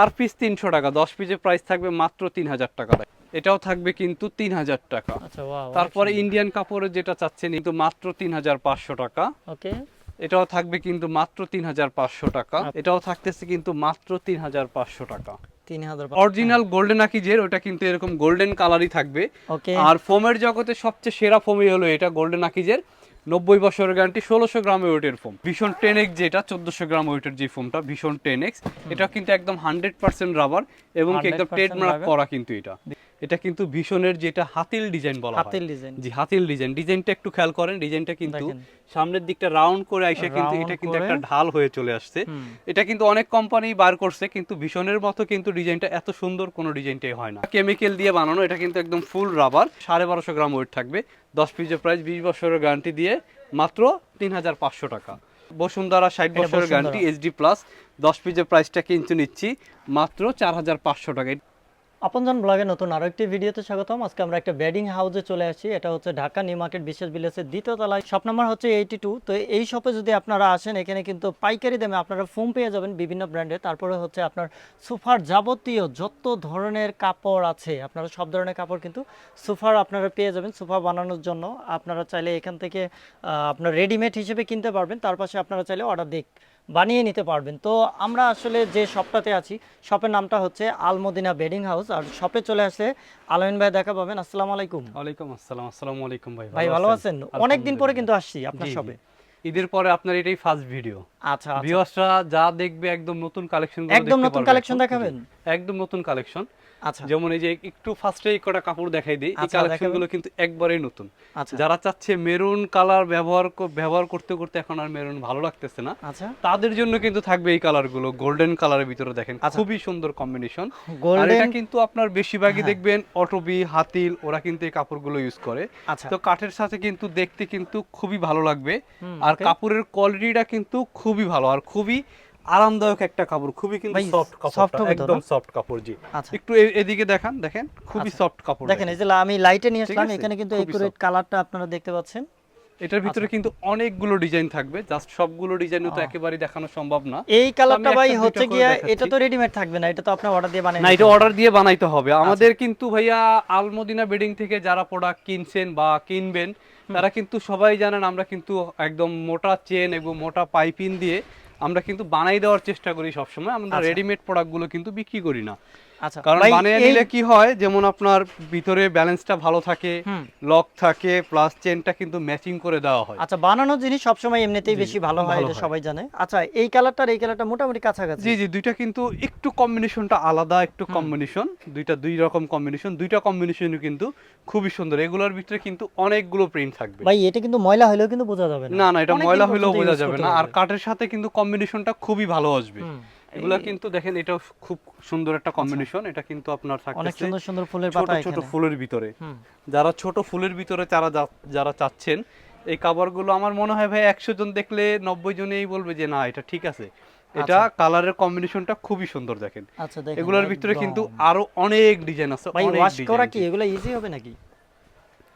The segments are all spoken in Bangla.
চার পিস তিনশো টাকা। দশ পিসের প্রাইস থাকবে মাত্র তিন হাজার টাকা। এটাও থাকবে কিন্তু তিন হাজার টাকা। আচ্ছা তারপরে ইন্ডিয়ান কাপড়ের যেটা চাচ্ছেন কিন্তু মাত্র তিন হাজার পাঁচশো টাকা। ওকে এটাও থাকবে কিন্তু মাত্র তিন হাজার পাঁচশো টাকা। আচ্ছা। এটাও থাকতেছে কিন্তু মাত্র তিন হাজার পাঁচশো টাকা। অরিজিনাল গোল্ডেন আকিজের ওটা কিন্তু এরকম গোল্ডেন কালারই থাকবে। আর ফোমের জগতে সবচেয়ে সেরা ফোমই হলো এটা গোল্ডেন আকিজের নব্বই বছরের গ্যারান্টি ষোলোশো গ্রাম ওয়েটের ফোম ভীষণ টেন এক্স যেটা চোদ্দশো গ্রাম ওয়েটের যে ফোমটা ভীষণ টেন এক্স এটা কিন্তু একদম হান্ড্রেড পার্সেন্ট রাবার এবং একদম 100% ট্রেড মার্ক। করা কিন্তু এটা। এটা কিন্তু ভীষণের যেটা হাতিল ডিজাইন বলা হয়। হাতের ডিজাইন। জি হাতিল ডিজাইন। ডিজাইনটা একটু খেয়াল করেন ডিজাইনটা কিন্তু সামনের দিকটা রাউন্ড করে আইসা কিন্তু এটা কিন্তু একটা ঢাল হয়ে চলে আসছে। এটা কিন্তু অনেক কোম্পানি বার করছে কিন্তু ভীষণের মতো কিন্তু ডিজাইনটা এত সুন্দর কোনো ডিজাইনটাই হয় না। কেমিক্যাল দিয়ে বানানো এটা কিন্তু একদম ফুল রাবার সাড়ে বারোশো গ্রাম ওয়েট থাকবে। দশ পিসের প্রাইস বিশ বছরের গ্যারান্টি দিয়ে মাত্র তিন হাজার পাঁচশো টাকা। বসুন্ধরা ষাট বছরের গ্যারান্টি এইচডি প্লাস দশ পিসের প্রাইসটা কিন্তু নিচ্ছি মাত্র চার হাজার পাঁচশো টাকা। আপনজন ব্লগে নতুন আরও একটি ভিডিওতে স্বাগতম। আজকে আমরা একটা বেডিং হাউসে চলে আসি। এটা হচ্ছে ঢাকা নিউ মার্কেট বিশেষ বিলেসের দ্বিতীয় তলায়। শপ নাম্বার হচ্ছে এইটি টু তো এই শপে যদি আপনারা আসেন, এখানে কিন্তু পাইকারি দামে আপনারা ফোম পেয়ে যাবেন বিভিন্ন ব্র্যান্ডে তারপরে হচ্ছে আপনার সোফার যাবতীয় যত ধরনের কাপড় আছে, আপনারা সব ধরনের কাপড় কিন্তু সোফার আপনারা পেয়ে যাবেন সোফা বানানোর জন্য। আপনারা চাইলে এখান থেকে আপনার রেডিমেড হিসেবে কিনতে পারবেন। তার পাশে আপনারা চাইলে অর্ডার দিক বানিয়ে নিতে পারবেন। তো আমরা আসলে যে শপটাতে আছি শপের নামটা হচ্ছে আলমদিনা বেডিং হাউস। আর শপে চলে আসে আলমিন ভাই দেখা পাবেন। আসসালামু আলাইকুম। ওয়ালাইকুম আসসালাম। আসসালামু আলাইকুম ভাই। ভাই ভালো আছেন? অনেক দিন পরে কিন্তু আসছি আপনার। শপে। ঈদের পরে আপনার এটাই ফার্স্ট ভিডিও আচ্ছা আচ্ছা। ভিউয়ার্সরা যা দেখবে একদম নতুন কালেকশন একদম নতুন কালেকশন দেখাবেন? একদম নতুন কালেকশন আচ্ছা। যেমন এই যে একটু কটা কাপড় দেখাই দিই এই আচ্ছা, কালেকশনগুলো কিন্তু একবারেই নতুন। আচ্ছা। যারা চাচ্ছে মেরুন কালার ব্যবহার ব্যবহার করতে করতে এখন আর মেরুন ভালো লাগতেছে না। আচ্ছা। তাদের জন্য কিন্তু থাকবে এই কালারগুলো গোল্ডেন কালারের ভিতরে দেখেন। আচ্ছা। খুবই সুন্দর কম্বিনেশন আর এটা কিন্তু আপনার বেশিরভাগই হ্যাঁ। দেখবেন অটোবি হাতিল ওরা কিন্তু এই কাপড়গুলো ইউজ করে। আচ্ছা। তো কাঠের সাথে কিন্তু দেখতে কিন্তু খুবই ভালো লাগবে। আর. কাপড়ের কোয়ালিটিটা কিন্তু খুবই ভালো আর খুবই আরামদায়ক একটা কাপড় খুবই কিন্তু সফট কাপড় একদম সফট কাপড় জি। আচ্ছা। একটু এদিকে দেখান দেখেন খুবই আচ্ছা। সফট কাপড় দেখেন এই যে আমি লাইটে নিয়ে আসলাম এখানে কিন্তু একুরেট কালারটা আপনারা দেখতে পাচ্ছেন। এটার ভিতরে কিন্তু অনেকগুলো ডিজাইন থাকবে জাস্ট সবগুলো ডিজাইন তো। একেবারে দেখানো সম্ভব না। এই কালারটা ভাই হচ্ছে গিয়া এটা তো রেডিমেড থাকবে না এটা তো আপনি অর্ডার দিয়ে বানিয়ে না এটা অর্ডার দিয়ে বানাইতে হবে। আমাদের কিন্তু ভাইয়া আলমদিনা বেডিং থেকে যারা প্রোডাক্ট কিনছেন বা কিনবেন তারা কিন্তু সবাই জানেন আমরা কিন্তু একদম মোটা চেন এবং মোটা পাইপিন দিয়ে আমরা কিন্তু বানাই দেওয়ার চেষ্টা করি সবসময় আমরা আচ্ছা। রেডিমেড প্রোডাক্টগুলো কিন্তু বিক্রি করি না আচ্ছা কারণ ভাই, বানিয়ে নিলে কি হয়? যেমন আপনার ভিতরে ব্যালেন্সটা ভালো থাকে লক থাকে প্লাস চেনটা কিন্তু ম্যাচিং করে দেওয়া হয়। আচ্ছা বানানো জিনিস সবসময় এমনিতেই বেশি ভালো হয় এটা সবাই জানে। আচ্ছা এই কালারটা আর এই কালারটা মোটামুটি কাছাকাছি। জি জি দুইটা কিন্তু একটু কম্বিনেশনটা আলাদা একটু কম্বিনেশন দুইটা দুই রকম কম্বিনেশন দুইটা কম্বিনেশনও কিন্তু খুবই সুন্দর। এগুলোর ভিতরে কিন্তু অনেকগুলো প্রিন্ট থাকবে। ভাই এটা কিন্তু ময়লা হলেও কিন্তু বোঝা যাবে না। না এটা ময়লা হলেও বোঝা যাবে না। আর কাঠের সাথে কিন্তু কম্বিনেশনটা খুবই ভালো আসবে। এগুলা কিন্তু দেখেন এটাও খুব সুন্দর একটা কম্বিনেশন এটা কিন্তু আপনার অনেক সুন্দর সুন্দর ফুলের পাতা ছোট এখানে। ফুলের ভিতরে। যারা ছোট ফুলের ভিতরে যারা যারা চাচ্ছেন এই কাভারগুলো আমার মনে হয় ভাই একশো জন দেখলে নব্বই জনেই বলবে যে না এটা ঠিক আছে। এটা কালারের কম্বিনেশনটা খুবই সুন্দর দেখেন। আচ্ছা এগুলোর ভিতরে কিন্তু আরও অনেক ডিজাইন আছে ভাই ওয়াশ করা কি? এগুলো ইজি হবে নাকি?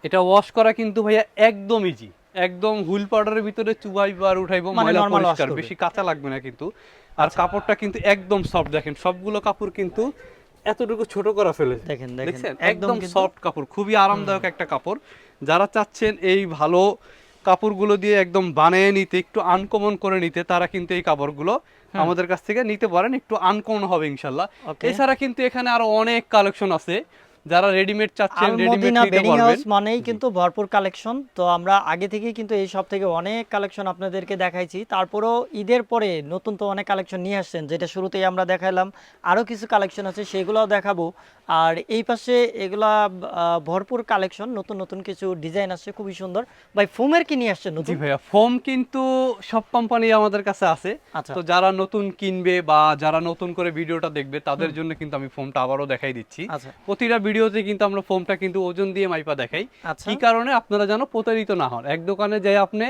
এটা ওয়াশ করা কিন্তু ভাইয়া একদম ইজি একদম হুইল পাউডারের ভিতরে চুবাইবো আর উঠাইবো মানে ময়লা পরিষ্কার বেশি কাঁচা লাগবে না কিন্তু। আর কাপড়টা কিন্তু একদম সফট দেখেন সবগুলো কাপড় কিন্তু এতটুকু ছোট করা ফেলেছে। দেখেন দেখেন একদম একদম সফট কাপড় খুবই আরামদায়ক একটা কাপড়। যারা চাচ্ছেন এই ভালো কাপড়গুলো দিয়ে একদম বানিয়ে নিতে একটু আনকমন করে নিতে তারা কিন্তু এই কাপড়গুলো আমাদের কাছ থেকে নিতে পারেন। একটু আনকমন হবে ইনশাল্লাহ। এছাড়া কিন্তু এখানে আরও অনেক কালেকশন আছে। যারা রেডিমেড চাচ্ছেন রেডিমেড নিতে পারবেন মানেই কিন্তু ভরপুর কালেকশন তো আমরা আগে থেকে কিন্তু এই সব থেকে অনেক কালেকশন আপনাদেরকে দেখাইছি। তারপরেও ঈদের পরে নতুন তো অনেক কালেকশন নিয়ে আসছেন যেটা শুরুতেই আমরা দেখাইলাম। আরও কিছু কালেকশন আছে সেগুলোও দেখাবো। আর এই পাশে এগুলা ভরপুর কালেকশন নতুন নতুন কিছু ডিজাইন আসছে খুবই সুন্দর। ভাই ফোমের কি নিয়ে আসছেন জি নতুন ভাইয়া ফোম কিন্তু সব কোম্পানি আমাদের কাছে আছে। আচ্ছা। তো যারা নতুন কিনবে বা যারা নতুন করে ভিডিওটা দেখবে তাদের জন্য কিন্তু আমি ফোমটা আবারও দেখাই দিচ্ছি। আচ্ছা। প্রতিটা ভিডিওতে কিন্তু আমরা ফোমটা কিন্তু ওজন দিয়ে মাইপা দেখাই। আচ্ছা। কি কারণে? আপনারা যেন প্রতারিত না হন। এক দোকানে যাই আপনি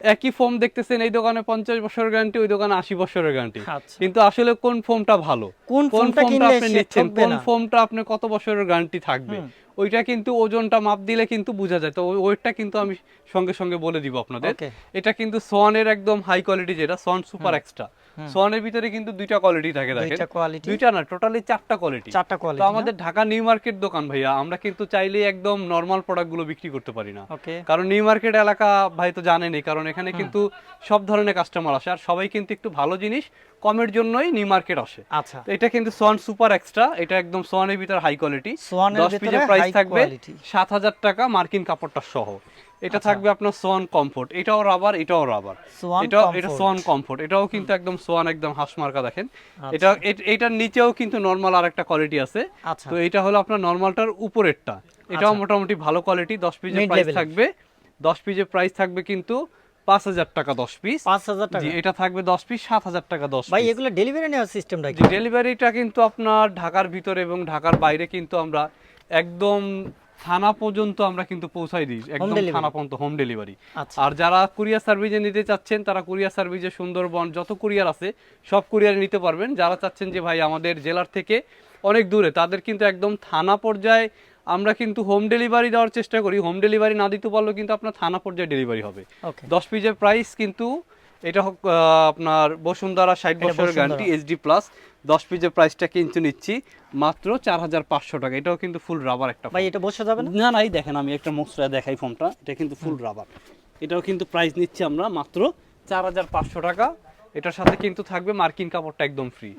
একই ফোম দেখতেছেন এই দোকানে পঞ্চাশ বছরের গ্যারান্টি ওই দোকানে আশি বছরের গ্যারান্টি আচ্ছা। কিন্তু আসলে কোন ফোমটা ভালো? কোন ফোমটা আপনি নিচ্ছেন? কোন ফোমটা আপনি কত বছরের গ্যারান্টি থাকবে? ওইটা কিন্তু ওজনটা মাপ দিলে কিন্তু বোঝা যায়। তো ওইটা ওয়েটটা কিন্তু আমি সঙ্গে সঙ্গে বলে দিব আপনাদের। এটা কিন্তু সোয়ানের একদম হাই কোয়ালিটি যেটা সোয়ান সুপার এক্সট্রা সোয়ানের ভিতরে কিন্তু দুইটা কোয়ালিটি থাকে দেখেন? দুইটা কোয়ালিটি দুইটা না টোটালি চারটা কোয়ালিটি চারটা কোয়ালিটি তো আমাদের ঢাকা নিউ মার্কেট দোকান ভাইয়া আমরা কিন্তু চাইলেই একদম নর্মাল প্রোডাক্টগুলো বিক্রি করতে পারি না। কারণ নিউ মার্কেট এলাকা ভাই তো জানেনই কারণ এখানে কিন্তু সব ধরনের কাস্টমার আসে আর সবাই কিন্তু একটু ভালো জিনিস কমের জন্যই নিউ মার্কেট আসে। আচ্ছা। তো এটা কিন্তু সোয়ান সুপার এক্সট্রা এটা একদম সোয়ানের ভিতর হাই কোয়ালিটি সোয়ানের ভিতরে প্রাইস থাকবে quality। সাত হাজার টাকা মার্কিন কাপড়টা সহ। এটা আচ্ছা। থাকবে আপনার সোয়ান কমফোর্ট। এটাও রাবার এটাও রাবার এটা এটা সোয়ান কমফোর্ট। এটাও কিন্তু একদম সোয়ান একদম হাঁস মার্কা দেখেন। আচ্ছা। এটা এট- এটার নিচেও কিন্তু নর্মাল আর একটা কোয়ালিটি আছে। আচ্ছা। তো এটা হলো আপনার নর্মালটার উপরেরটা। এটাও। মোটামুটি ভালো কোয়ালিটি দশ Mid প্রাইস। থাকবে। দশ পিসের প্রাইস থাকবে কিন্তু পাঁচ হাজার টাকা দশ পিস পাঁচ হাজার টাকা। এটা থাকবে দশ পিস সাত হাজার টাকা দশ ভাই এগুলো ডেলিভারি নেওয়ার সিস্টেমটা ডেলিভারিটা কিন্তু আপনার ঢাকার ভিতরে এবং ঢাকার বাইরে কিন্তু আমরা একদম থানা পর্যন্ত আমরা কিন্তু পৌঁছাই দিই। একদম থানা পর্যন্ত হোম ডেলিভারি আচ্ছা। আর যারা কুরিয়ার সার্ভিসে নিতে চাচ্ছেন তারা কুরিয়ার সার্ভিসে সুন্দরবন যত কুরিয়ার আছে সব কুরিয়ারে নিতে পারবেন। যারা চাচ্ছেন যে ভাই আমাদের জেলার থেকে অনেক দূরে তাদের কিন্তু একদম থানা পর্যায়ে আমরা কিন্তু হোম ডেলিভারি দেওয়ার চেষ্টা করি। হোম ডেলিভারি না দিতে পারলেও কিন্তু আপনার থানা পর্যায়ে ডেলিভারি হবে। দশ পিজের প্রাইস কিন্তু এটা আপনার বসুন্ধরা ষাট বছরের গ্যারান্টি এইচডি প্লাস দশ পিসের প্রাইসটা কিন্তু নিচ্ছি। মাত্র চার হাজার পাঁচশো টাকা। এটাও কিন্তু ফুল রাবার একটা ভাই এটা বসে যাবে না? না নাই দেখেন আমি একটা মোসরা দেখাই ফোনটা এটা কিন্তু ফুল রাবার এটাও কিন্তু প্রাইস নিচ্ছি আমরা মাত্র চার হাজার পাঁচশো টাকা। এটার সাথে কিন্তু থাকবে মার্কিন কাপড়টা একদম ফ্রি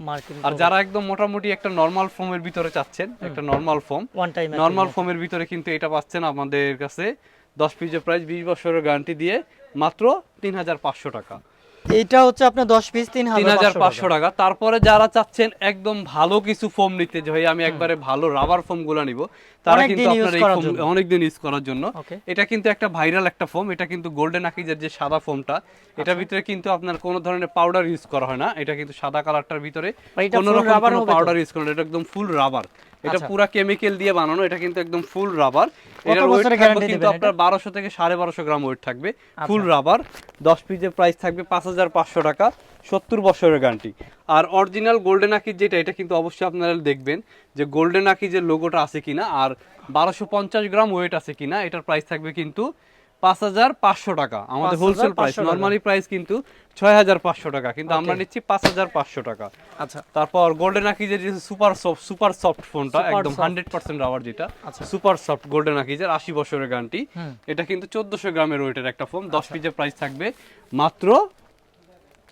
আর যারা একদম মোটামুটি একটা নর্মাল ফোমের ভিতরে চাচ্ছেন একটা নর্মাল ফোম নর্মাল ফোমের ভিতরে কিন্তু এটা পাচ্ছেন আমাদের কাছে দশ পিসের প্রাইস বিশ বছরের গ্যারান্টি দিয়ে মাত্র তিন হাজার পাঁচশো টাকা। এটা হচ্ছে আপনার দশ পিস তিন তিন হাজার পাঁচশো টাকা। তারপরে যারা চাচ্ছেন একদম ভালো কিছু ফোম নিতে যে ভাই আমি একবারে ভালো রাবার ফোমগুলো নিব তারা অনেক কিন্তু দিন আপনার এই ফোম জন্য। অনেকদিন ইউজ করার জন্য। এটা কিন্তু একটা ভাইরাল একটা ফোম এটা কিন্তু গোল্ডেন আকিজের যে সাদা ফোমটা আচ্ছা। এটার ভিতরে কিন্তু আপনার কোনো ধরনের পাউডার ইউজ করা হয় না। এটা কিন্তু সাদা কালারটার ভিতরে ভাই, কোনো রকম? পাউডার ইউজ করা এটা একদম ফুল রাবার এটা পুরো কেমিক্যাল দিয়ে বানানো এটা কিন্তু একদম ফুল রাবার এটার ওয়েট থাকবে কিন্তু আপনার বারোশো থেকে সাড়ে বারোশো গ্রাম ওয়েট থাকবে। আচ্ছা। ফুল রাবার দশ পিসের প্রাইস থাকবে পাঁচ হাজার পাঁচশো টাকা সত্তর বছরের গ্যারান্টি আর অরিজিনাল গোল্ডেন আকিজ যেটা এটা কিন্তু অবশ্যই আপনারা দেখবেন যে গোল্ডেন আকিজের লোগোটা আছে কিনা আর বারোশো পঞ্চাশ গ্রাম ওয়েট আছে কিনা এটার প্রাইস থাকবে কিন্তু পাঁচ হাজার পাঁচশো টাকা। আমাদের হোলসেল প্রাইস নর্মালি প্রাইস কিন্তু ছয় হাজার পাঁচশো টাকা কিন্তু আমরা নিচ্ছি পাঁচ হাজার পাঁচশো টাকা। আচ্ছা। তারপর গোল্ডেন আকিজের যে সুপার সফট সুপার সফট ফোনটা একদম হান্ড্রেড পার্সেন্ট রাবার যেটা। আচ্ছা। সুপার সফট গোল্ডেন আকিজের আশি বছরের গানটি এটা কিন্তু চোদ্দশো গ্রামের ওয়েটের একটা ফোন দশ পিজের পিসের প্রাইস থাকবে মাত্র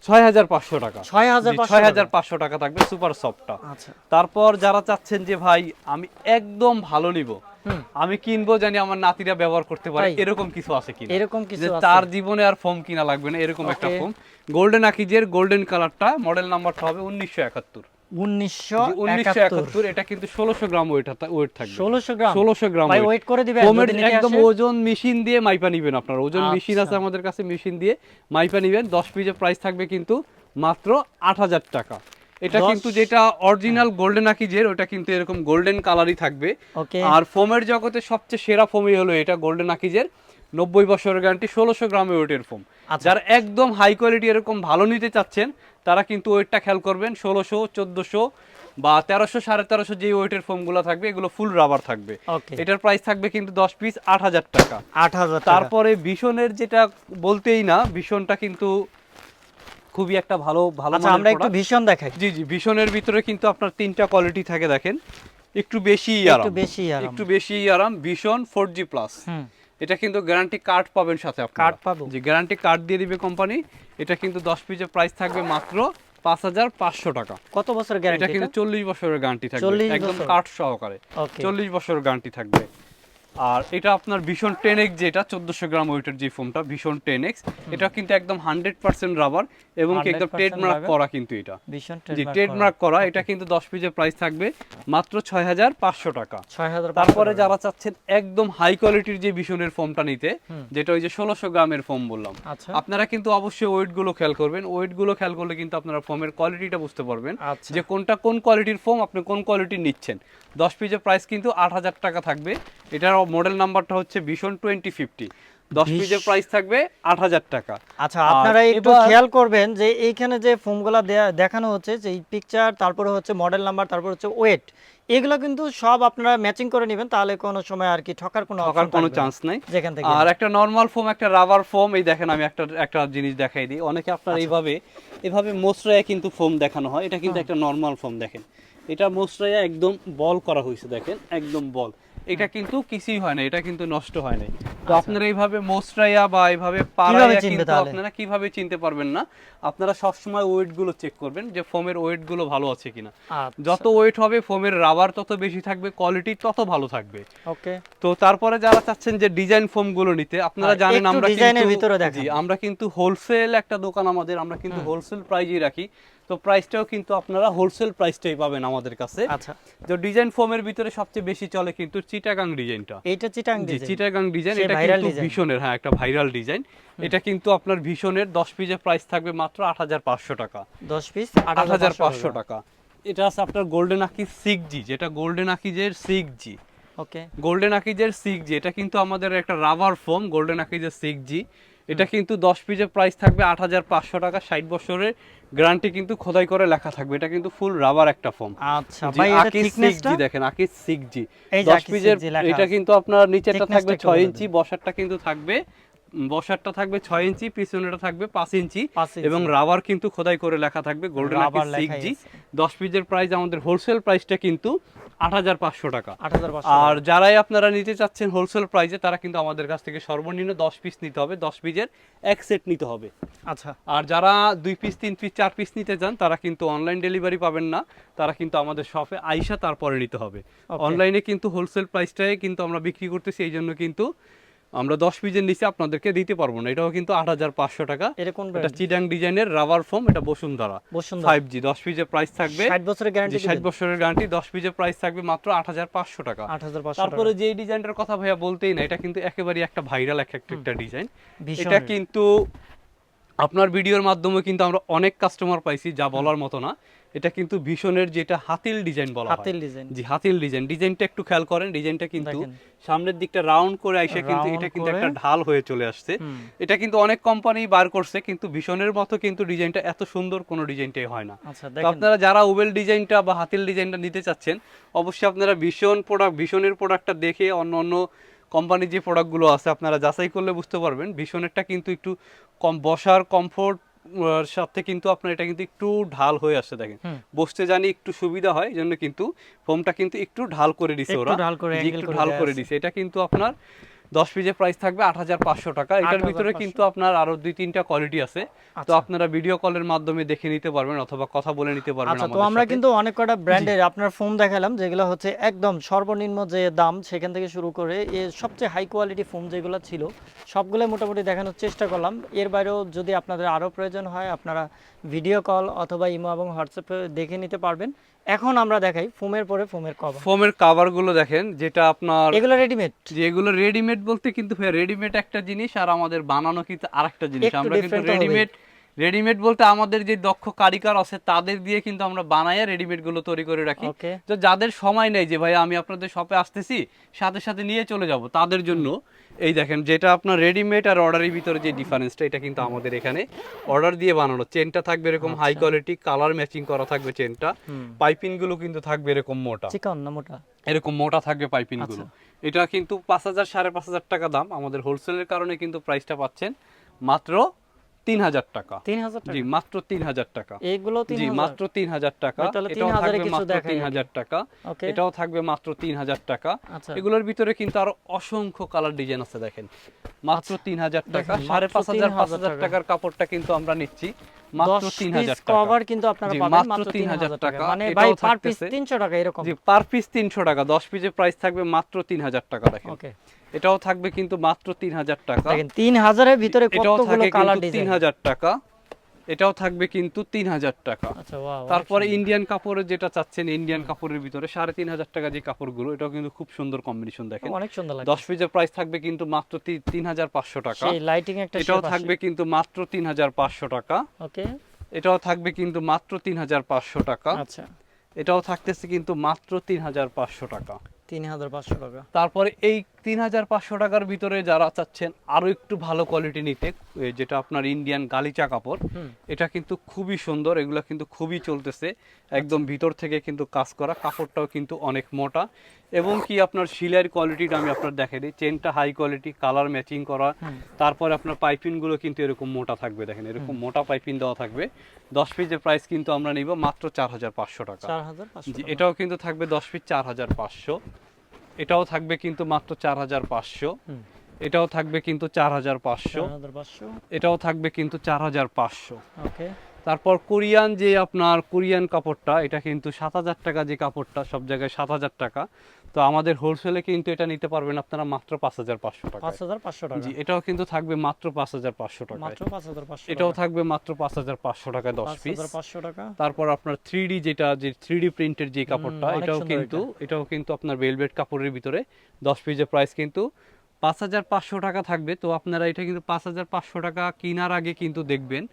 ছয় হাজার পাঁচশো টাকা। ছয় হাজার ছয় টাকা? হাজার পাঁচশো টাকা থাকবে সুপার সফটটা। আচ্ছা। তারপর যারা চাচ্ছেন যে ভাই আমি একদম ভালো নিব আমি কিনবো জানি আমার নাতিরা ব্যবহার করতে পারে। এরকম কিছু আছে কিনা? এরকম কিছু আছে? তার জীবনে আর ফোম কিনা লাগবে না এরকম একটা. ফোম। গোল্ডেন আকিজের গোল্ডেন কালারটা মডেল নাম্বারটা হবে উনিশশো একাত্তর। এটা কিন্তু গ্রাম ওয়েট থাকবে। গ্রাম। গ্রাম ভাই ওয়েট করে একদম ওজন মেশিন দিয়ে মাইপা নিবেন আপনার। ওজন মেশিন আছে আচ্ছা। আমাদের কাছে মেশিন দিয়ে মাইপা নিবেন। দশ প্রাইস থাকবে কিন্তু মাত্র আট হাজার টাকা। এটা কিন্তু যেটা অরিজিনাল গোল্ডেন আকিজের ওটা কিন্তু এরকম গোল্ডেন কালারই থাকবে। আর ফোমের জগতে সবচেয়ে সেরা ফোমই হলো এটা গোল্ডেন আকিজের নব্বই বছরের গ্যারান্টি ষোলোশো গ্রামে ওয়েটের ফোম আচ্ছা। যারা একদম হাই কোয়ালিটি এরকম ভালো নিতে চাচ্ছেন তারা কিন্তু ওয়েটটা খেয়াল করবেন ষোলোশো চোদ্দোশো বা তেরোশো সাড়ে তেরোশো যে ওয়েটের ফোমগুলো থাকবে এগুলো ফুল রাবার থাকবে। এটার প্রাইস থাকবে কিন্তু দশ পিস আট হাজার টাকা। আট হাজার তারপরে ভীষণের যেটা বলতেই না ভীষণটা কিন্তু খুবই একটা ভালো ভালো আচ্ছা আমরা একটু ভীষণ দেখাই। জি জি ভীষণের ভিতরে কিন্তু আপনার তিনটা কোয়ালিটি থাকে দেখেন। একটু বেশি আরাম। একটু বেশি আরাম। একটু বেশি আরাম ভীষণ ফোর জি প্লাস এটা কিন্তু গ্যারান্টি কার্ড পাবেন সাথে আপনি কার্ড পাবো? জি গ্যারান্টি কার্ড দিয়ে দিবে কোম্পানি এটা কিন্তু দশ পিসের প্রাইস থাকবে মাত্র পাঁচ হাজার পাঁচশো টাকা। কত বছর এটা কিন্তু চল্লিশ বছরের গ্যারান্টি থাকবে। একদম কার্ড সহকারে। ওকে চল্লিশ বছরের গ্যারান্টি থাকবে। আর এটা আপনার ভীষণ টেন এক্স যেটা চোদ্দশো গ্রাম ওয়েটের যে ফোনটা ভীষণ টেন এক্স এটা কিন্তু একদম হান্ড্রেড পার্সেন্ট রাবার এবং একদম ট্রেডমার্ক করা কিন্তু এটা। জি ট্রেডমার্ক করা। এটা কিন্তু দশ পিসের প্রাইস থাকবে মাত্র ছয় হাজার পাঁচশো টাকা। ছয় হাজার তারপরে যারা চাচ্ছেন একদম হাই কোয়ালিটির যে ভীষণের ফোমটা নিতে যেটা ওই যে ষোলোশো গ্রামের ফোম বললাম। আচ্ছা। আপনারা কিন্তু অবশ্যই ওয়েটগুলো খেয়াল করবেন। ওয়েটগুলো খেয়াল করলে কিন্তু আপনারা ফোমের কোয়ালিটিটা বুঝতে পারবেন আচ্ছা। যে কোনটা কোন কোয়ালিটির ফোম আপনি কোন কোয়ালিটির নিচ্ছেন। দশ পিসের প্রাইস কিন্তু আট হাজার টাকা থাকবে। এটার মডেল নাম্বারটা হচ্ছে ভীষণ টোয়েন্টি ফিফটি দশ বিশ- পিসের প্রাইস থাকবে আট হাজার টাকা। আচ্ছা আপনারা একটু খেয়াল করবেন যে এইখানে যে ফোমগুলো দেখানো হচ্ছে যে পিকচার তারপরে হচ্ছে মডেল নাম্বার তারপর হচ্ছে ওয়েট এগুলো কিন্তু সব আপনারা ম্যাচিং করে নেবেন তাহলে কোনো সময় আর কি ঠকার কোনো ঠকার কোনো চান্স নাই। যেখান থেকে। আর একটা নর্মাল ফোম একটা রাবার ফোম এই দেখেন আমি একটা একটা জিনিস দেখাই দিই। অনেকে আপনার আচ্ছা। এইভাবে এভাবে মোসরায়া কিন্তু ফোম দেখানো হয়। এটা কিন্তু একটা নর্মাল ফোম দেখেন। এটা মোসরায়া একদম বল করা হয়েছে দেখেন। একদম বল এটা কিন্তু কিছুই হয় না এটা কিন্তু নষ্ট হয় নাই। তো আপনারা এইভাবে মোসরায়া বা এইভাবে পাড়ায়া কিন্তু আপনারা কীভাবে চিনতে পারবেন না? আপনারা সবসময় ওয়েটগুলো চেক করবেন যে ফোমের ওয়েটগুলো ভালো আছে কিনা। আচ্ছা, যত ওয়েট হবে ফোমের রাবার তত বেশি থাকবে কোয়ালিটি তত ভালো থাকবে। ওকে। তো তারপরে যারা চাচ্ছেন যে ডিজাইন ফোমগুলো নিতে আপনারা হ্যাঁ, জানেন আমরা ডিজাইনের কিন্তু। আমরা কিন্তু হোলসেল একটা দোকান আমাদের আমরা কিন্তু হোলসেল প্রাইজেই রাখি। তো প্রাইসটাও কিন্তু আপনারা হোলসেল প্রাইসটাই পাবেন আমাদের কাছে। আচ্ছা। তো ডিজাইন ফোমের ভিতরে সবচেয়ে বেশি চলে কিন্তু চিটাগাং ডিজাইনটা এইটা Chittagong design Chittagong design এটা কিন্তু। ভীষণের হ্যাঁ একটা ভাইরাল ডিজাইন এটা কিন্তু আপনার ভীষণের দশ পিসের প্রাইস থাকবে মাত্র আট হাজার পাঁচশো টাকা। 10 পিস আট হাজার পাঁচশো টাকা। এটা আছে আপনার গোল্ডেন আকি সিক্স জি যেটা গোল্ডেন আকিজের সিক্স জি ওকে গোল্ডেন আকিজের সিক্স জি এটা কিন্তু আমাদের একটা রাবার ফোম গোল্ডেন আকিজের সিক্স জি এটা কিন্তু দশ পিসের প্রাইস থাকবে আট হাজার পাঁচশো টাকা ষাট বছরের গ্যারান্টি কিন্তু খোদাই করে লেখা থাকবে। এটা কিন্তু ফুল রাবার একটা ফোম আচ্ছা ভাই এটা থিকনেসটা দেখেন আকিজ সিক্স জি দশ পিসের এটা কিন্তু আপনার নিচেরটা থাকবে ছয় ইঞ্চি বসারটা কিন্তু থাকবে বসারটা থাকবে ছয় ইঞ্চি পিছনেটা থাকবে পাঁচ ইঞ্চি। এবং রাবার কিন্তু খোদাই করে লেখা থাকবে গোল্ডেন জি দশ পিসের প্রাইস আমাদের হোলসেল প্রাইসটা কিন্তু আট হাজার পাঁচশো টাকা। 8500 আর যারাই আপনারা নিতে চাচ্ছেন হোলসেল প্রাইসে তারা কিন্তু আমাদের কাছ থেকে সর্বনিম্ন দশ পিস নিতে হবে। দশ পিসের এক সেট নিতে হবে। আচ্ছা। আর যারা দুই পিস তিন পিস চার পিস নিতে চান তারা কিন্তু অনলাইন ডেলিভারি পাবেন না। তারা কিন্তু আমাদের শপে আইসা তারপরে নিতে হবে। অনলাইনে কিন্তু হোলসেল প্রাইসটাই কিন্তু আমরা বিক্রি করতেছি এই জন্য কিন্তু আমরা দশ পিসের নিচে আপনাদেরকে দিতে পারব না। এটাও কিন্তু আট হাজার পাঁচশো টাকা। এটা চিডাং ডিজাইনের রাবার ফোম এটা বসুন্ধরা। ফাইভ জি দশ পিসের প্রাইস থাকবে। 60 বছরের গ্যারান্টি ষাট বছরের গ্যারান্টি দশ পিসের প্রাইস থাকবে মাত্র আট হাজার পাঁচশো টাকা। 8500 তারপরে যে ডিজাইনটার কথা ভাইয়া বলতেই না এটা কিন্তু একেবারে একটা ভাইরাল এক একটা ডিজাইন এটা কিন্তু আপনার ভিডিওর মাধ্যমে কিন্তু আমরা অনেক কাস্টমার পাইছি যা বলার মতো না। এটা কিন্তু ভীষণের যেটা হাতিল ডিজাইন বলা হয়। হাতিল ডিজাইন। জি হাতিল ডিজাইন। ডিজাইনটা একটু খেয়াল করেন ডিজাইনটা কিন্তু সামনের দিকটা রাউন্ড করে আইসে কিন্তু এটা কিন্তু একটা ঢাল হয়ে চলে আসছে। এটা কিন্তু অনেক কোম্পানি বার করছে কিন্তু ভীষণের মতো কিন্তু ডিজাইনটা এত সুন্দর কোনো ডিজাইনটাই হয় না। আচ্ছা তো আপনারা যারা উবেল ডিজাইনটা বা হাতিল ডিজাইনটা নিতে চাচ্ছেন অবশ্যই আপনারা ভীষণ প্রোডাক্ট ভীষণের প্রোডাক্টটা দেখে অন্য অন্য কোম্পানির যে প্রোডাক্টগুলো আছে আপনারা যাচাই করলে বুঝতে পারবেন। ভীষণেরটা কিন্তু একটু কম বসার কমফোর্ট সাথে কিন্তু আপনার এটা কিন্তু একটু ঢাল হয়ে আসছে দেখেন। বসতে জানি একটু সুবিধা হয় জন্য কিন্তু ফোমটা কিন্তু একটু ঢাল করে দিছে ওরা। ঢাল করে দিছে। এটা কিন্তু আপনার দশ পিসের প্রাইস থাকবে আট হাজার পাঁচশো টাকা। এটার ভিতরে কিন্তু আপনার আরও দুই তিনটা কোয়ালিটি আছে। তো আচ্ছা। আপনারা ভিডিও কলের মাধ্যমে দেখে নিতে পারবেন অথবা কথা বলে নিতে পারবেন আচ্ছা তো আমরা কিন্তু অনেক কটা ব্র্যান্ডের আপনার ফোন দেখালাম যেগুলো হচ্ছে একদম সর্বনিম্ন যে দাম সেখান থেকে শুরু করে এ সবচেয়ে হাই কোয়ালিটি ফোন যেগুলো ছিল সবগুলো মোটামুটি দেখানোর চেষ্টা করলাম। এর বাইরেও যদি আপনাদের আরও প্রয়োজন হয় আপনারা ভিডিও কল অথবা ইমো এবং হোয়াটসঅ্যাপে দেখে নিতে পারবেন। এখন আমরা দেখাই ফোমের পরে ফোমের কভার ফোমের কভারগুলো দেখেন যেটা আপনার এগুলো রেডিমেড যেগুলো রেডিমেড বলতে কিন্তু রেডিমেড একটা জিনিস আর আমাদের বানানো কিন্তু আরেকটা জিনিস। আমরা কিন্তু। রেডিমেড রেডিমেড বলতে আমাদের যে দক্ষ কারিগর আছে তাদের দিয়ে কিন্তু আমরা বানাইয়া রেডিমেডগুলো তৈরি করে রাখি। তো যাদের সময় নেই যে ভাই আমি আপনাদের শপে আসতেছি সাথে সাথে নিয়ে চলে যাব। তাদের জন্য এই দেখেন যেটা আপনার রেডিমেড আর অর্ডারের ভিতরে যে ডিফারেন্সটা এটা কিন্তু আমাদের এখানে অর্ডার দিয়ে বানানো। চেনটা থাকবে এরকম হাই কোয়ালিটি কালার ম্যাচিং করা থাকবে চেনটা পাইপিংগুলো কিন্তু থাকবে এরকম মোটা। চিকন না মোটা? এরকম মোটা থাকবে পাইপিংগুলো। এটা কিন্তু পাঁচ হাজার সাড়ে পাঁচ হাজার টাকা দাম। আমাদের হোলসেলের কারণে কিন্তু প্রাইসটা পাচ্ছেন মাত্র তিন হাজার টাকা। তিন হাজার জি মাত্র তিন হাজার টাকা। এইগুলো জি মাত্র তিন হাজার টাকা এটাও থাকবে মাত্র তিন হাজার টাকা। এটাও থাকবে মাত্র তিন হাজার টাকা। আচ্ছা। এগুলোর ভিতরে কিন্তু আরও অসংখ্য কালার ডিজাইন আছে দেখেন। মাত্র তিন হাজার টাকা। সাড়ে পাঁচ হাজার পাঁচ হাজার টাকার কাপড়টা কিন্তু আমরা নিচ্ছি। মাত্র দশ তিন পিস হাজার টাকা। কভার কিন্তু আপনারা পাবেন মাত্র মাত্র 3,000 টাকা। মানে ভাই পার পিস থাকতেছে। তিনশো টাকা এরকম। জি পার পিস তিনশো টাকা। দশ পিসের প্রাইস থাকবে মাত্র তিন হাজার টাকা দেখেন। ওকে এটাও থাকবে কিন্তু মাত্র তিন হাজার টাকা। দেখেন তিন হাজারের ভিতরে কতগুলো কালার তিন ডিজাইন হাজার টাকা। এটাও থাকবে কিন্তু তিন হাজার টাকা। আচ্ছা তারপরে ইন্ডিয়ান কাপড়ের যেটা চাচ্ছেন ইন্ডিয়ান কাপড়ের ভিতরে সাড়ে তিন হাজার টাকা যে কাপড়গুলো এটাও কিন্তু খুব সুন্দর কম্বিনেশন দেখেন। অনেক সুন্দর দশ পিসের প্রাইস থাকবে কিন্তু মাত্র তিন হাজার পাঁচশো টাকা। লাইটিং একটা এটাও থাকবে কিন্তু মাত্র তিন হাজার পাঁচশো টাকা। ওকে এটাও থাকবে কিন্তু মাত্র তিন হাজার পাঁচশো টাকা। আচ্ছা। এটাও থাকতেছে কিন্তু মাত্র তিন হাজার পাঁচশো টাকা। তিন হাজার পাঁচশো টাকা। তারপরে এই তিন হাজার পাঁচশো টাকার ভিতরে যারা চাচ্ছেন আরও একটু ভালো কোয়ালিটি নিতে যেটা আপনার ইন্ডিয়ান গালিচা কাপড় এটা কিন্তু খুবই সুন্দর এগুলো কিন্তু খুবই চলতেছে একদম ভিতর থেকে কিন্তু কাজ করা কাপড়টাও কিন্তু অনেক মোটা। এবং কি আপনার শিলাইয়ের কোয়ালিটিটা আমি আপনার দেখে দিই চেনটা হাই কোয়ালিটি কালার ম্যাচিং করা। তারপরে আপনার পাইপিংগুলো কিন্তু এরকম মোটা থাকবে দেখেন এরকম মোটা পাইপিন দেওয়া থাকবে। দশ পিসের প্রাইস কিন্তু আমরা নিব মাত্র চার হাজার পাঁচশো টাকা। এটাও কিন্তু থাকবে দশ পিস চার হাজার পাঁচশো। এটাও থাকবে কিন্তু মাত্র চার হাজার পাঁচশো। এটাও থাকবে কিন্তু চার হাজার পাঁচশো। এটাও থাকবে কিন্তু চার হাজার পাঁচশো। ওকে। তারপর কোরিয়ান যে আপনার কোরিয়ান কাপড়টা এটা কিন্তু সাত হাজার টাকা যে কাপড়টা সব জায়গায় সাত হাজার টাকা। তো আমাদের হোলসেলে কিন্তু এটা নিতে পারবেন আপনারা মাত্র পাঁচ হাজার পাঁচশো টাকা পাঁচ হাজার পাঁচশো টাকা। জি এটাও কিন্তু থাকবে মাত্র পাঁচ হাজার পাঁচশো টাকা মাত্র পাঁচ হাজার পাঁচশো এটাও থাকবে মাত্র পাঁচ হাজার পাঁচশো টাকা দশ পিস পাঁচশো টাকা। তারপর আপনার থ্রি ডি যেটা যে থ্রি ডি প্রিন্টের যে কাপড়টা এটাও কিন্তু এটাও কিন্তু আপনার ভেলভেট কাপড়ের ভিতরে দশ পিসের প্রাইস কিন্তু পাঁচ হাজার পাঁচশো টাকা থাকবে। তো আপনারা এটা কিন্তু পাঁচ হাজার পাঁচশো টাকা কেনার আগে কিন্তু দেখবেন।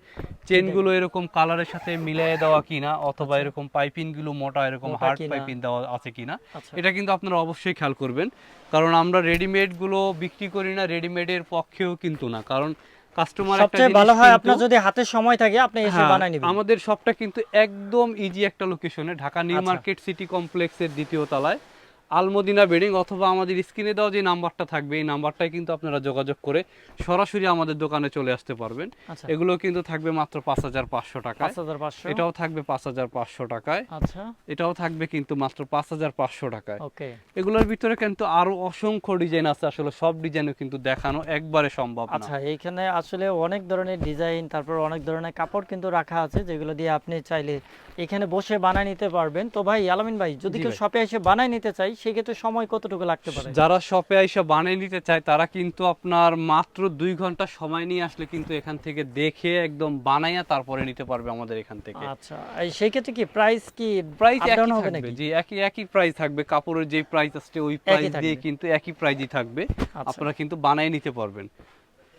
চেনগুলো এরকম কালারের সাথে মিলিয়ে দেওয়া কিনা অথবা এরকম পাইপিংগুলো মোটা এরকম হার্ড। পাইপিং দেওয়া আছে কিনা আচ্ছা। এটা কিন্তু আপনারা অবশ্যই খেয়াল করবেন। কারণ আমরা রেডিমেডগুলো বিক্রি করি না রেডিমেডের পক্ষেও কিন্তু না। কারণ কাস্টমার সবচেয়ে ভালো হয় আপনার যদি হাতে সময় থাকে আপনি এসে হ্যাঁ, বানাই নেবেন। আমাদের শপটা কিন্তু একদম ইজি একটা লোকেশনে ঢাকা নিউ আচ্ছা। মার্কেট সিটি কমপ্লেক্সের দ্বিতীয় তলায়। আলমদিনা বিল্ডিং অথবা আমাদের স্ক্রিনে দেওয়া যে নাম্বারটা থাকবে এই নাম্বারটাই কিন্তু আপনারা যোগাযোগ করে সরাসরি আমাদের দোকানে চলে আসতে পারবেন। আচ্ছা। এগুলো কিন্তু থাকবে মাত্র পাঁচ হাজার পাঁচশো পাঁচশো? এটাও থাকবে পাঁচ হাজার পাঁচশো টাকায়। আচ্ছা। এটাও থাকবে কিন্তু মাত্র পাঁচ হাজার পাঁচশো টাকায়। এগুলোর ভিতরে কিন্তু আরও অসংখ্য ডিজাইন আছে আসলে সব ডিজাইনও কিন্তু দেখানো একবারে সম্ভব আচ্ছা এইখানে আসলে অনেক ধরনের ডিজাইন তারপর অনেক ধরনের কাপড় কিন্তু রাখা আছে যেগুলো দিয়ে আপনি চাইলে এখানে বসে বানায় নিতে পারবেন। তো ভাই আলামিন ভাই যদি কেউ শপে এসে বানায় নিতে চাই সেক্ষেত্রে সময় কতটুকু লাগতে পারে? যারা শপে আইসা বানিয়ে নিতে চায় তারা কিন্তু আপনার মাত্র দুই ঘণ্টা সময় নিয়ে আসলে কিন্তু এখান থেকে দেখে একদম বানাইয়া তারপরে নিতে পারবে আমাদের এখান থেকে। আচ্ছা সেই ক্ষেত্রে কি প্রাইস কি প্রাইস একই থাকবে জি একই একই প্রাইস থাকবে কাপড়ের যে প্রাইস আসছে ওই প্রাইস দিয়ে কিন্তু একই প্রাইসই থাকবে আচ্ছা। আপনারা কিন্তু বানাই নিতে পারবেন।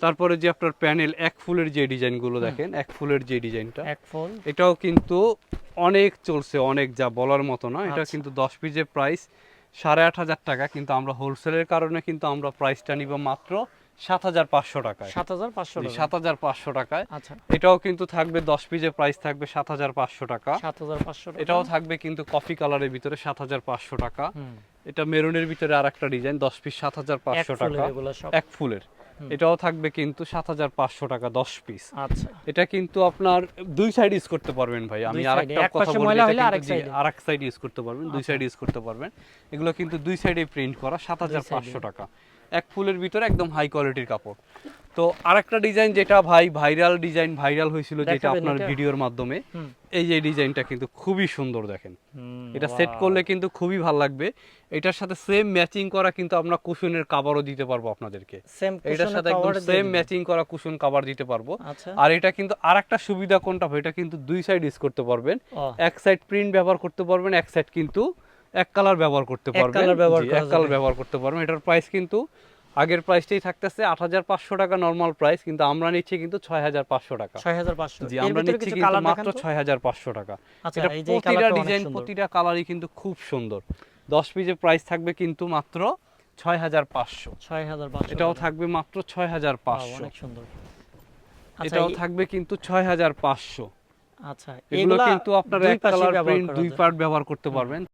তারপরে যে আপনার প্যানেল এক ফুলের যে ডিজাইনগুলো দেখেন এক ফুলের যে ডিজাইনটা এক ফুল। এটাও কিন্তু অনেক চলছে অনেক যা বলার মতো না এটা আচ্ছা। কিন্তু দশ পিসের প্রাইস সাড়ে আট হাজার টাকা কিন্তু আমরা হোলসেলের কারণে কিন্তু আমরা প্রাইসটা নিব মাত্র সাত হাজার পাঁচশো টাকায়। সাত হাজার পাঁচশো সাত হাজার পাঁচশো টাকায়। আচ্ছা। এটাও কিন্তু থাকবে দশ পিজের প্রাইস থাকবে সাত হাজার পাঁচশো টাকা। সাত হাজার পাঁচশো এটাও থাকবে কিন্তু কফি কালারের ভিতরে সাত হাজার পাঁচশো টাকা। এটা মেরুনের ভিতরে আর একটা ডিজাইন দশ পিস সাত হাজার পাঁচশো টাকা। এক ফুলের। এটাও থাকবে কিন্তু সাত হাজার পাঁচশো টাকা দশ পিস আচ্ছা। এটা কিন্তু আপনার দুই সাইড ইউজ করতে পারবেন ভাই। আমি আর আরেকটা এক কথা বলি ময়লা এটা হলে কিন্তু আরেক জি, side এ। আরেক সাইড ইউজ করতে পারবেন দুই আচ্ছা। সাইড ইউজ করতে পারবেন। এগুলো কিন্তু দুই সাইডে প্রিন্ট করা সাত হাজার পাঁচশো টাকা। এক ফুলের ভিতরে একদম হাই কোয়ালিটির কাপড়। তো আরেকটা ডিজাইন যেটা ভাই ভাইরাল ডিজাইন ভাইরাল হয়েছিল যেটা আপনার ভিডিওর মাধ্যমে এই যে ডিজাইনটা কিন্তু খুবই সুন্দর দেখেন। এটা সেট করলে কিন্তু খুবই ভালো লাগবে। এটার সাথে সেম ম্যাচিং করা কিন্তু আমরা কুশনের কাভারও দিতে পারব আপনাদেরকে। এটার সাথে একদম সেম ম্যাচিং করা কুশন কাভার দিতে পারব। আচ্ছা। আর এটা কিন্তু আরেকটা সুবিধা কোনটা এটা কিন্তু দুই সাইড ইউজ করতে পারবেন। এক সাইড প্রিন্ট ব্যবহার করতে পারবেন এক সাইড কিন্তু এক কালার ব্যবহার করতে পারবেন। এক কালার ব্যবহার করতে পারবেন। এটার প্রাইস কিন্তু আগের প্রাইসটাই থাকতেছে আট হাজার পাঁচশো টাকা নর্মাল প্রাইস কিন্তু আমরা নিচ্ছি কিন্তু ছয় হাজার পাঁচশো টাকা। ছয় হাজার পাঁচশো। জি আমরা নিচ্ছি কিন্তু মাত্র? ছয় হাজার পাঁচশো টাকা। আচ্ছা এটা প্রতিটা ডিজাইন প্রতিটা কালারই কিন্তু খুব সুন্দর। দশ পিসের প্রাইস থাকবে কিন্তু মাত্র ছয় হাজার পাঁচশো। ছয় হাজার পাঁচশো এটাও থাকবে মাত্র ছয় হাজার পাঁচশো। অনেক সুন্দর। আচ্ছা এটাও থাকবে কিন্তু ছয় হাজার পাঁচশো। আচ্ছা এগুলো কিন্তু আপনারা এক কালার প্রিন্ট দুই পার্ট ব্যবহার করতে পারবেন।